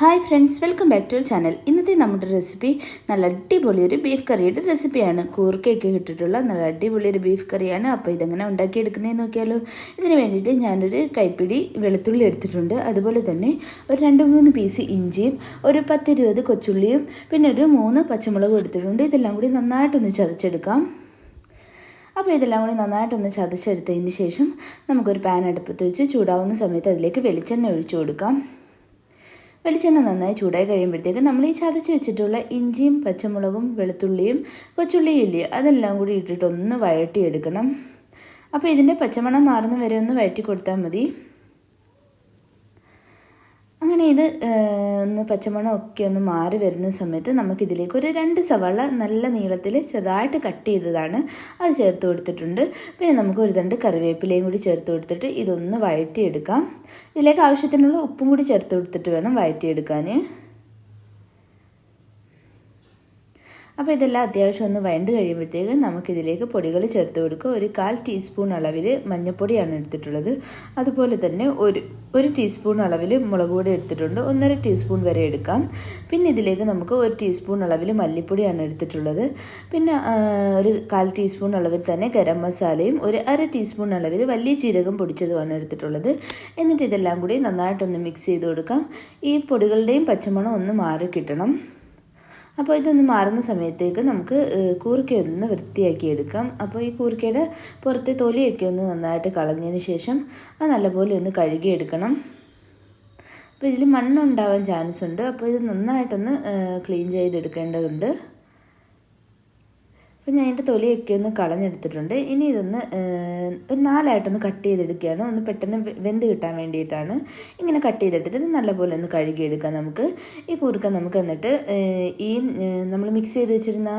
Hi friends welcome back to channel ഇന്നത്തെ നമ്മുടെ recipe നല്ല അടിപൊളി ഒരു ബീഫ് കറിയുടെ റെസിപ്പിയാണ് കൂർക്കയൊക്കെ ഇട്ടിട്ടുള്ള നല്ല അടിപൊളി ഒരു ബീഫ് കറിയാണ് അപ്പോൾ ഇതെങ്ങനെ ഉണ്ടാക്കിയെടുക്കുന്നതെന്ന് നോക്കിയാലോ. ഇതിന് വേണ്ടിയിട്ട് ഞാനൊരു കൈപ്പിടി വെളുത്തുള്ളി എടുത്തിട്ടുണ്ട്. അതുപോലെ തന്നെ ഒരു രണ്ട് മൂന്ന് പീസ് ഇഞ്ചിയും ഒരു പത്തിരുപത് കൊച്ചുള്ളിയും പിന്നെ ഒരു മൂന്ന് പച്ചമുളകും എടുത്തിട്ടുണ്ട്. ഇതെല്ലാം കൂടി നന്നായിട്ടൊന്ന് ചതച്ചെടുക്കാം. അപ്പോൾ ഇതെല്ലാം കൂടി നന്നായിട്ടൊന്ന് ചതച്ചെടുത്തതിന് ശേഷം നമുക്കൊരു പാൻ അടുപ്പത്ത് വെച്ച് ചൂടാവുന്ന സമയത്ത് അതിലേക്ക് വെളിച്ചെണ്ണ ഒഴിച്ചു കൊടുക്കാം. വെളിച്ചെണ്ണ നന്നായി ചൂടായി കഴിയുമ്പോഴത്തേക്ക് നമ്മൾ ഈ ചതച്ച് വെച്ചിട്ടുള്ള ഇഞ്ചിയും പച്ചമുളകും വെളുത്തുള്ളിയും കൊച്ചുള്ളിയും ഇല്ലേ അതെല്ലാം കൂടി ഇട്ടിട്ടൊന്ന് വഴട്ടിയെടുക്കണം അപ്പോൾ ഇതിന്റെ പച്ചമണം മാറുന്ന വരെ ഒന്ന് വഴറ്റി കൊടുത്താൽ മതി. ഇത് ഒന്ന് പച്ചമണം ഒക്കെ ഒന്ന് മാറി വരുന്ന സമയത്ത് നമുക്കിതിലേക്ക് ഒരു രണ്ട് സവാള നല്ല നീളത്തിൽ ചെറുതായിട്ട് കട്ട് ചെയ്തതാണ് അത് ചേർത്ത് കൊടുത്തിട്ടുണ്ട്. പിന്നെ നമുക്ക് ഒരു രണ്ട് കറിവേപ്പിലയും കൂടി ചേർത്ത് കൊടുത്തിട്ട് ഇതൊന്ന് വഴറ്റിയെടുക്കാം. ഇതിലേക്ക് ആവശ്യത്തിനുള്ള ഉപ്പും കൂടി ചേർത്ത് കൊടുത്തിട്ട് വേണം വഴറ്റിയെടുക്കാൻ അപ്പോൾ ഇതെല്ലാം അത്യാവശ്യം ഒന്ന് വഴണ്ട് കഴിയുമ്പോഴത്തേക്ക് നമുക്കിതിലേക്ക് പൊടികൾ ചേർത്ത് കൊടുക്കുക. ഒരു കാൽ ടീസ്പൂൺ അളവിൽ മഞ്ഞൾപ്പൊടിയാണ് എടുത്തിട്ടുള്ളത്. അതുപോലെ തന്നെ ഒരു ഒരു ടീസ്പൂൺ അളവിൽ മുളക് പൊടി എടുത്തിട്ടുണ്ട്. ഒന്നര ടീസ്പൂൺ വരെ എടുക്കാം. പിന്നെ ഇതിലേക്ക് നമുക്ക് ഒരു ടീസ്പൂൺ അളവിൽ മല്ലിപ്പൊടിയാണ് എടുത്തിട്ടുള്ളത്. പിന്നെ ഒരു കാൽ ടീസ്പൂൺ അളവിൽ തന്നെ ഗരം മസാലയും ഒരു അര ടീസ്പൂൺ അളവിൽ വലിയ ജീരകം പൊടിച്ചതുമാണ് എടുത്തിട്ടുള്ളത്. എന്നിട്ട് ഇതെല്ലാം കൂടി നന്നായിട്ടൊന്ന് മിക്സ് ചെയ്ത് കൊടുക്കാം. ഈ പൊടികളുടെയും പച്ചമണം ഒന്ന് മാറി കിട്ടണം. അപ്പോൾ ഇതൊന്ന് മാറുന്ന സമയത്തേക്ക് നമുക്ക് കൂർക്കയൊന്ന് വൃത്തിയാക്കി എടുക്കാം. അപ്പോൾ ഈ കൂർക്കയുടെ പുറത്തെ തൊലിയൊക്കെ ഒന്ന് നന്നായിട്ട് കളഞ്ഞതിന് ശേഷം അത് നല്ലപോലെ ഒന്ന് കഴുകിയെടുക്കണം അപ്പോൾ ഇതിൽ മണ്ണുണ്ടാവാൻ ചാൻസ് ഉണ്ട് അപ്പോൾ ഇത് നന്നായിട്ടൊന്ന് ക്ലീൻ ചെയ്തെടുക്കേണ്ടതുണ്ട്. അപ്പോൾ ഞാൻ അതിന്റെ തൊലിയൊക്കെ ഒന്ന് കളഞ്ഞെടുത്തിട്ടുണ്ട്. ഇനി ഇതൊന്ന് ഒരു നാലായിട്ടൊന്ന് കട്ട് ചെയ്തെടുക്കുകയാണ്. ഒന്ന് പെട്ടെന്ന് വെന്ത് കിട്ടാൻ വേണ്ടിയിട്ടാണ് ഇങ്ങനെ കട്ട് ചെയ്തെടുത്തിട്ട് നല്ലപോലെ ഒന്ന് കഴുകിയെടുക്കാം നമുക്ക്. ഈ കുറുക്കൻ നമുക്ക് എന്നിട്ട് ഈ നമ്മൾ മിക്സ് ചെയ്ത് വെച്ചിരുന്ന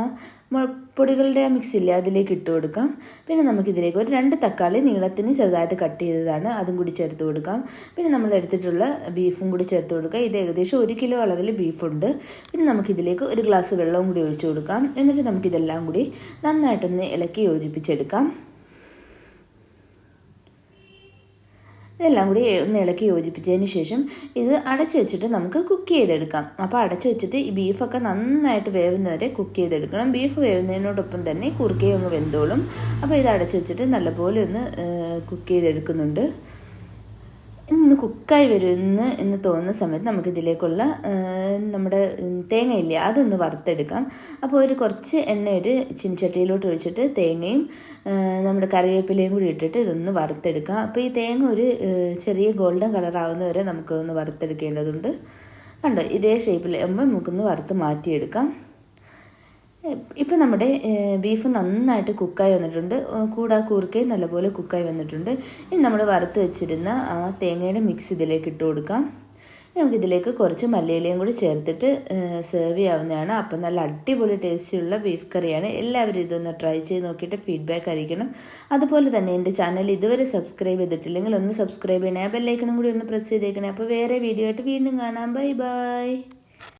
പൊടികളുടെ ആ മിക്സ് ഇല്ലേ അതിലേക്ക് ഇട്ട് കൊടുക്കാം. പിന്നെ നമുക്കിതിലേക്ക് ഒരു രണ്ട് തക്കാളി നീളത്തിന് ചെറുതായിട്ട് കട്ട് ചെയ്തതാണ് അതും കൂടി ചേർത്ത് കൊടുക്കാം. പിന്നെ നമ്മൾ എടുത്തിട്ടുള്ള ബീഫും കൂടി ചേർത്ത് കൊടുക്കുക ഇത് ഏകദേശം ഒരു കിലോ അളവിൽ ബീഫുണ്ട് പിന്നെ നമുക്കിതിലേക്ക് ഒരു ഗ്ലാസ് വെള്ളവും കൂടി ഒഴിച്ചു കൊടുക്കാം. എന്നിട്ട് നമുക്കിതെല്ലാം കൂടി നന്നായിട്ടൊന്ന് ഇളക്കി യോജിപ്പിച്ചെടുക്കാം. ഇതെല്ലാം കൂടി ഒന്ന് ഇളക്കി യോജിപ്പിച്ചതിന് ശേഷം ഇത് അടച്ചു വെച്ചിട്ട് നമുക്ക് കുക്ക് ചെയ്തെടുക്കാം. അപ്പോൾ അടച്ചു വെച്ചിട്ട് ഈ ബീഫൊക്കെ നന്നായിട്ട് വേവുന്നവരെ കുക്ക് ചെയ്തെടുക്കണം. ബീഫ് വേവുന്നതിനോടൊപ്പം തന്നെ കുറുക്കയും അങ്ങ് വെന്തോളും. അപ്പോൾ ഇത് അടച്ചു വെച്ചിട്ട് നല്ലപോലെ ഒന്ന് കുക്ക് ചെയ്തെടുക്കുന്നുണ്ട്. ഇന്ന് കുക്കായി വരുമെന്ന് എന്ന് തോന്നുന്ന സമയത്ത് നമുക്കിതിലേക്കുള്ള നമ്മുടെ തേങ്ങയില്ലേ അതൊന്ന് വറുത്തെടുക്കാം. അപ്പോൾ ഒരു കുറച്ച് എണ്ണ ഒരു ചിനിച്ചട്ടിയിലോട്ട് ഒഴിച്ചിട്ട് തേങ്ങയും നമ്മുടെ കറിവേപ്പിലയും കൂടി ഇട്ടിട്ട് ഇതൊന്ന് വറുത്തെടുക്കാം. അപ്പോൾ ഈ തേങ്ങ ഒരു ചെറിയ ഗോൾഡൻ കളർ ആവുന്ന വരെ നമുക്കൊന്ന് വറുത്തെടുക്കേണ്ടതുണ്ട്. കണ്ടോ? ഇതേ ഷേപ്പിൽ ആകുമ്പോൾ നമുക്കൊന്ന് വറുത്ത് മാറ്റിയെടുക്കാം. ഇപ്പം നമ്മുടെ ബീഫ് നന്നായിട്ട് കുക്കായി വന്നിട്ടുണ്ട്. കൂടാ കൂർക്കയും നല്ലപോലെ കുക്കായി വന്നിട്ടുണ്ട്. ഇനി നമ്മൾ വറുത്ത് വെച്ചിരുന്ന ആ തേങ്ങയുടെ മിക്സ് ഇതിലേക്ക് ഇട്ട് കൊടുക്കാം. നമുക്കിതിലേക്ക് കുറച്ച് മല്ലിയിലയും കൂടി ചേർത്തിട്ട് സെർവ് ചെയ്യാവുന്നതാണ്. അപ്പം നല്ല അടിപൊളി ടേസ്റ്റിയുള്ള ബീഫ് കറിയാണ്. എല്ലാവരും ഇതൊന്ന് ട്രൈ ചെയ്ത് നോക്കിയിട്ട് ഫീഡ്ബാക്ക് അറിയിക്കണം അതുപോലെ തന്നെ എന്റെ ചാനൽ ഇതുവരെ സബ്സ്ക്രൈബ് ചെയ്തിട്ടില്ലെങ്കിൽ ഒന്ന് സബ്സ്ക്രൈബ് ചെയ്യണേ. ബെല്ലൈക്കണും കൂടി ഒന്ന് പ്രസ് ചെയ്തേക്കണേ. അപ്പോൾ വേറെ വീഡിയോ ആയിട്ട് വീണ്ടും കാണാം. Bye bye